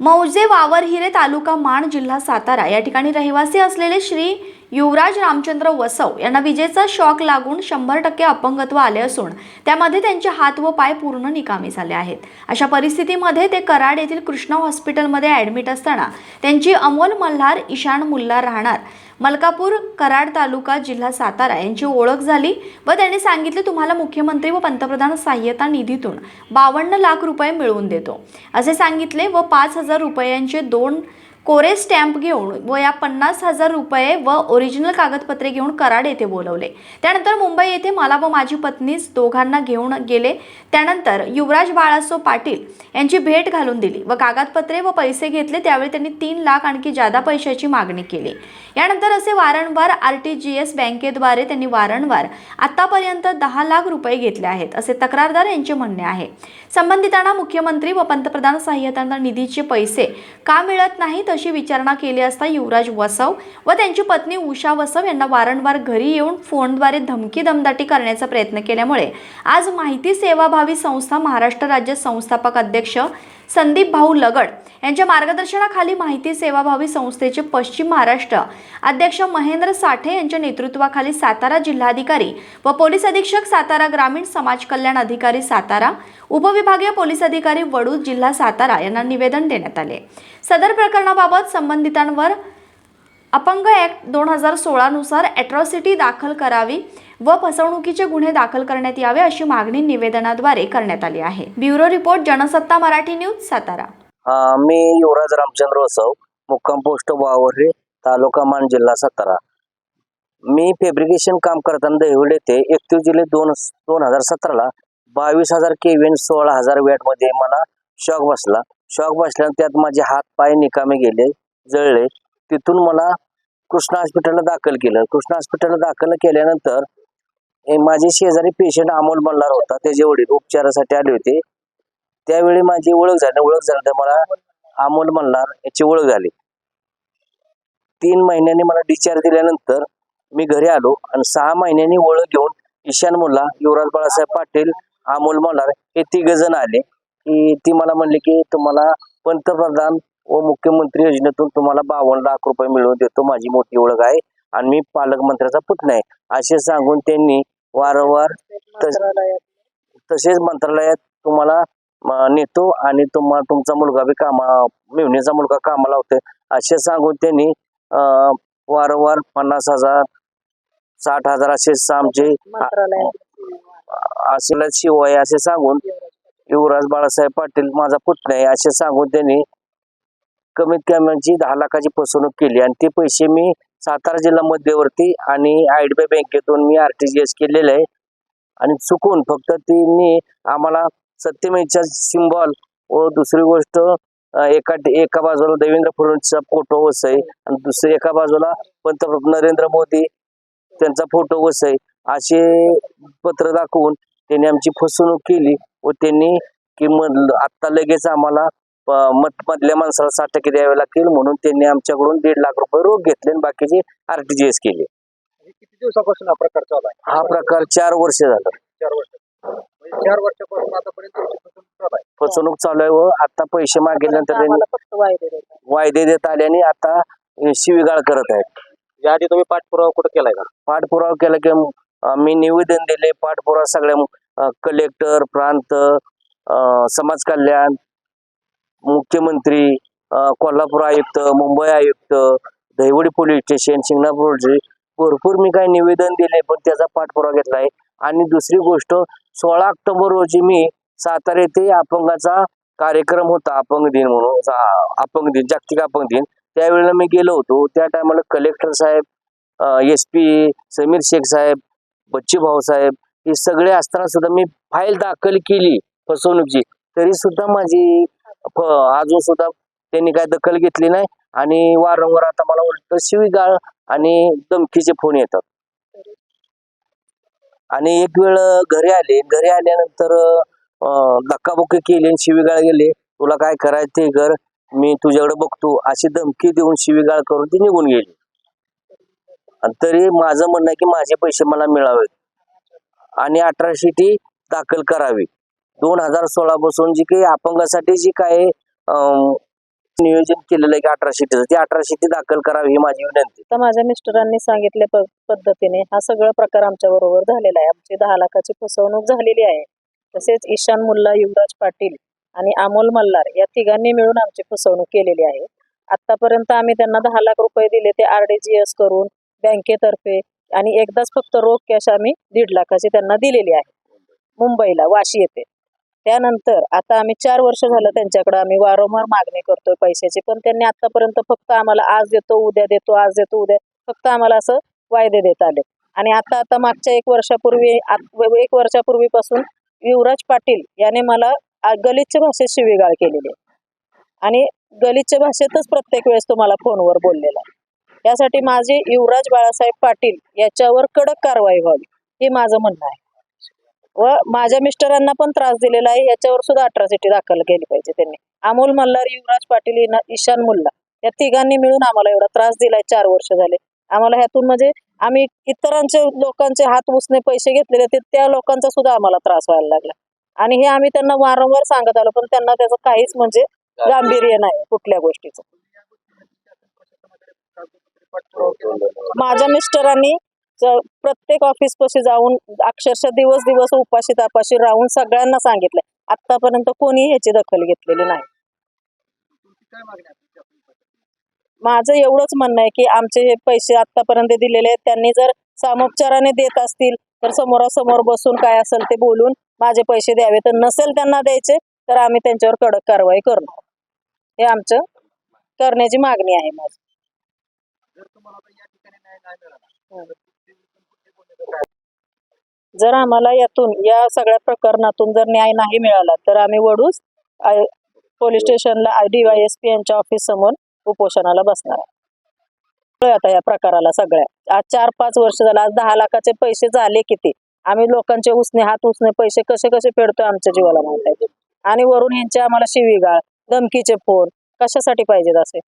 मौजे वावरहिरे तालुका माण जिल्हा सातारा या ठिकाणी रहिवासी असलेले श्री युवराज रामचंद्र वसव यांना विजेचा शॉक लागून शंभर टक्के अपंगत्व आले असून त्यामध्ये त्यांचे हात व पाय पूर्ण निकामी झाले आहेत. अशा परिस्थितीमध्ये ते कराड येथील कृष्णा हॉस्पिटलमध्ये ॲडमिट असताना त्यांची अमोल मल्हार ईशान मुल्ला राहणार. मलकापूर कराड तालुका जिल्हा सातारा यांची ओळख झाली व त्यांनी सांगितले तुम्हाला मुख्यमंत्री व पंतप्रधान सहाय्यता निधीतून बावन्न लाख रुपये मिळवून देतो. असे सांगितले व पाच हजार रुपयांचे दोन कोरे स्टॅम्प घेऊन व या पन्नास हजार रुपये व ओरिजिनल कागदपत्रे घेऊन कराड येथे बोलवले. त्यानंतर मुंबई येथे मला व माझी पत्नीच दोघांना घेऊन गेले. त्यानंतर युवराज बाळासो पाटील यांची भेट घालून दिली व कागदपत्रे व पैसे घेतले. त्यावेळी त्यांनी तीन लाख आणखी जादा पैशाची मागणी केली. यानंतर असे वारंवार आर टी जी एस बँकेद्वारे त्यांनी वारंवार आतापर्यंत दहा लाख रुपये घेतले आहेत असे तक्रारदार यांचे म्हणणे आहे. संबंधितांना मुख्यमंत्री व पंतप्रधान सहाय्यतांना निधीचे पैसे का मिळत नाहीत अशी विचारणा केली असता युवराज वसव व त्यांची पत्नी उषा वसव यांना वारंवार घरी येऊन फोनद्वारे धमकी दमदाटी करण्याचा प्रयत्न केल्यामुळे आज माहिती सेवाभावी संस्था महाराष्ट्र राज्य संस्थापक अध्यक्ष संदीप भाऊ लगड यांच्या मार्गदर्शनाखाली माहिती सेवाभावी संस्थेचे पश्चिम महाराष्ट्र अध्यक्ष महेंद्र साठे यांच्या नेतृत्वाखाली सातारा जिल्हाधिकारी व पोलीस अधीक्षक सातारा ग्रामीण समाज कल्याण अधिकारी सातारा उपविभागीय पोलीस अधिकारी वडूद जिल्हा सातारा यांना निवेदन देण्यात आले. सदर प्रकरणाबाबत संबंधितांवर अपंग ॲक्ट दोन हजार सोळानुसार ॲट्रॉसिटी दाखल करावी व फसवणुकीचे गुन्हे दाखल करण्यात यावे अशी मागणी निवेदनाद्वारे करण्यात आली आहे. Bureau report Jansatta Marathi news Satara. मी युवराज रामचंद्र वसव मुक्काम पोस्ट वावरे तालुका मान जिल्हा सातारा. मी फेब्रिकेशन काम करताना दहिवडे येथे एकतीस जुलै दोन दोन हजार सतराला बावीस हजार केविन सोळा हजार वॅटमध्ये मला शॉक बसला. शॉक बसल्यानं त्यात माझे हात पाय निकामी गेले जळले. तिथून मला कृष्णा हॉस्पिटलला दाखल केलं. कृष्णा हॉस्पिटलला दाखल केल्यानंतर माझे शेजारी पेशंट अमोल मल्हार होता. त्याचे वडील उपचारासाठी आले होते. त्यावेळी माझी ओळख झाली. ओळख झाल्यानंतर मला अमोल मल्हार याची ओळख झाली. तीन महिन्यांनी मला डिस्चार्ज दिल्यानंतर मी घरी आलो आणि सहा महिन्यांनी ओळख घेऊन ईशान मुल्ला युवराज बाळासाहेब पाटील अमोल मल्हार हे तिघ जण आले. की ती मला म्हणले की तुम्हाला पंतप्रधान व मुख्यमंत्री योजनेतून तुम्हाला बावन्न लाख रुपये मिळवून देतो माझी मोठी ओळख आहे आणि मी पालकमंत्र्याचा पुतणा आहे. असे सांगून त्यांनी वारंवार तस- तसेच मंत्रालयात तुम्हाला नेतो आणि तुम्हा तुमचा मुलगा बी कामा मेवणीचा मुलगा कामाला होते असे सांगून त्यांनी वारंवार पन्नास हजार साठ हजार असे आमचे असेला शिवाय असे सांगून युवराज बाळासाहेब पाटील माझा पुतणा आहे असे सांगून त्यांनी कमीत कमी दहा लाखाची फसवणूक केली आणि ते पैसे मी सातारा जिल्हा मध्यवर्ती आणि आयडीबीआय बँकेतून मी आर टी जी एस केलेले आहे. आणि चुकून फक्त त्यांनी आम्हाला सत्यमेच्या सिम्बॉल व दुसरी गोष्ट एका एका बाजूला देवेंद्र फडणवीसचा फोटो वसई आणि दुसरी एका बाजूला पंतप्रधान नरेंद्र मोदी त्यांचा फोटो वसई असे पत्र दाखवून त्यांनी आमची फसवणूक केली. व त्यांनी की मध आत्ता लगेच आम्हाला मत मधल्या माणसाला साठ टक्के द्यावे लागतील म्हणून त्यांनी आमच्याकडून दीड लाख रुपये रोख घेतले आणि बाकीचे आरटीजीएस केले. हे किती दिवसापासून हा प्रकार चालू आहे? हा प्रकार चार वर्ष झालं. चार वर्ष. म्हणजे चार वर्षापासून आतापर्यंत फसवणूक चालू आहे. फसवणूक चालू आहे व आता पैसे मागितल्यानंतर त्यांनी आम्हाला फक्त वायदे देत आले आणि आता शिवीगाळ करत आहेत. या आधी तुम्ही पाठपुरावा कुठे केलाय का? पाठपुरावा केला की मी निवेदन दिले पाठपुरावा सगळ्या कलेक्टर प्रांत समाज कल्याण मुख्यमंत्री कोल्हापूर आयुक्त मुंबई आयुक्त दहिवडी पोलीस स्टेशन शिंगणापूर भरपूर मी काही निवेदन दिले पण त्याचा पाठपुरावा घेतला आहे. आणि दुसरी गोष्ट सोळा ऑक्टोबर रोजी मी सातारा येथे अपंगाचा कार्यक्रम होता अपंग दिन म्हणून अपंग दिन जागतिक अपंग दिन. त्यावेळेला मी गेलो होतो. त्या टायमाला कलेक्टर साहेब एस पी समीर शेख साहेब बच्चू भाऊ साहेब हे सगळे असताना सुद्धा मी फाईल दाखल केली फसवणूकची. तरी सुद्धा माझी फ- अजून सुद्धा त्यांनी काय दखल घेतली नाही आणि वारंवार आता मला उलट शिवीगाळ आणि धमकीचे फोन येतात. आणि एक वेळ घरी आले. घरी आल्यानंतर धक्काबुक्की केली आणि शिवीगाळ गेले. तुला काय करायचं ते घर? मी तुझ्याकडे बघतो. अशी धमकी देऊन शिवीगाळ करून ती निघून गेली. आणि तरी माझं म्हणणं आहे की माझे पैसे मला मिळावेत. आणि अठराशे टी दाखल करावी. दोन हजार सोळा पासून जी काही अपंगासाठी जी काय नियोजन केलेलं आहे की अठराशे शीटीचं ती अठराशे टी दाखल करावी ही माझी विनंती. तर माझ्या मिस्टरांनी सांगितल्या प- पद्धतीने हा सगळा प्रकार आमच्या बरोबर झालेला आहे. आमची दहा लाखाची फसवणूक झालेली आहे. तसेच ईशान मुल्ला युवराज पाटील आणि अमोल मल्हार या तिघांनी मिळून आमची फसवणूक केलेली आहे. आतापर्यंत आम्ही त्यांना दहा लाख रुपये दिले ते आर डी जी एस करून बँकेतर्फे आणि एकदाच फक्त रोख कॅश आम्ही दीड लाखाची त्यांना दिलेली आहे. मुंबईला वाशी येथे. त्यानंतर आता आम्ही चार वर्ष झालं त्यांच्याकडे आम्ही वारंवार मागणी करतोय पैशाची पण त्यांनी आतापर्यंत फक्त आम्हाला आज देतो उद्या देतो आज देतो उद्या फक्त आम्हाला असं वायदे देत आले. आणि आता आता मागच्या एक वर्षापूर्वी एक वर्षापूर्वीपासून युवराज पाटील याने मला गलिच्छ भाषेत शिवीगाळ केलेली आहे. आणि गलिच्छ भाषेतच प्रत्येक वेळेस तुम्हाला फोनवर बोललेला आहे. यासाठी माझे युवराज बाळासाहेब पाटील याच्यावर कडक कारवाई व्हावी हे माझं म्हणणं आहे. व माझ्या मिस्टरांना पण त्रास दिलेला आहे याच्यावर सुद्धा अट्रॉसिटी दाखल केली पाहिजे त्यांनी. अमोल मल्हार युवराज पाटील ईशान मुल्ला या तिघांनी मिळून आम्हाला एवढा त्रास दिलाय चार वर्ष झाले. आम्हाला ह्यातून म्हणजे आम्ही इतरांचे लोकांचे हात उसने पैसे घेतलेले ते त्या लोकांचा सुद्धा आम्हाला त्रास व्हायला लागला. आणि हे आम्ही त्यांना वारंवार सांगत आलो पण त्यांना त्याचं काहीच म्हणजे गांभीर्य नाही कुठल्या गोष्टीचं. माझ्या मिस्टरांनी प्रत्येक ऑफिस पाशी जाऊन अक्षरशः दिवस दिवस उपाशी तापाशी राहून सगळ्यांना सांगितलंय आतापर्यंत कोणी ह्याची दखल घेतलेली नाही. माझं एवढंच म्हणणं आहे की आमचे हे पैसे आतापर्यंत दिलेले आहेत. त्यांनी जर सामोपचाराने देत असतील तर समोरासमोर बसून काय असेल ते बोलून माझे पैसे द्यावे. तर नसेल त्यांना द्यायचे तर आम्ही त्यांच्यावर कडक कारवाई करणार. हे आमचं करण्याची मागणी आहे माझी. जर तुम्हाला आता या ठिकाणी न्याय नाही मिळाला हं. तर तुमचे पुढचे गुन्हे काय? जर आम्हाला यातून या सगळ्या प्रकरणातून जर न्याय नाही मिळाला तर आम्ही वडूस आय- पोलीस स्टेशनला डी वाय एस पी यांच्या ऑफिस समोर उपोषणाला बसणार आहे. कळलं आता या प्रकाराला सगळ्या आज चार पाच वर्ष झालं आज दहा लाखाचे पैसे झाले किती आम्ही लोकांचे उसने हात उसने पैसे कसे कसे फेडतोय आमच्या जीवाला माहीत आहे आणि वरून यांचे आम्हाला शिवीगाळ धमकीचे फोन कशासाठी पाहिजेत असे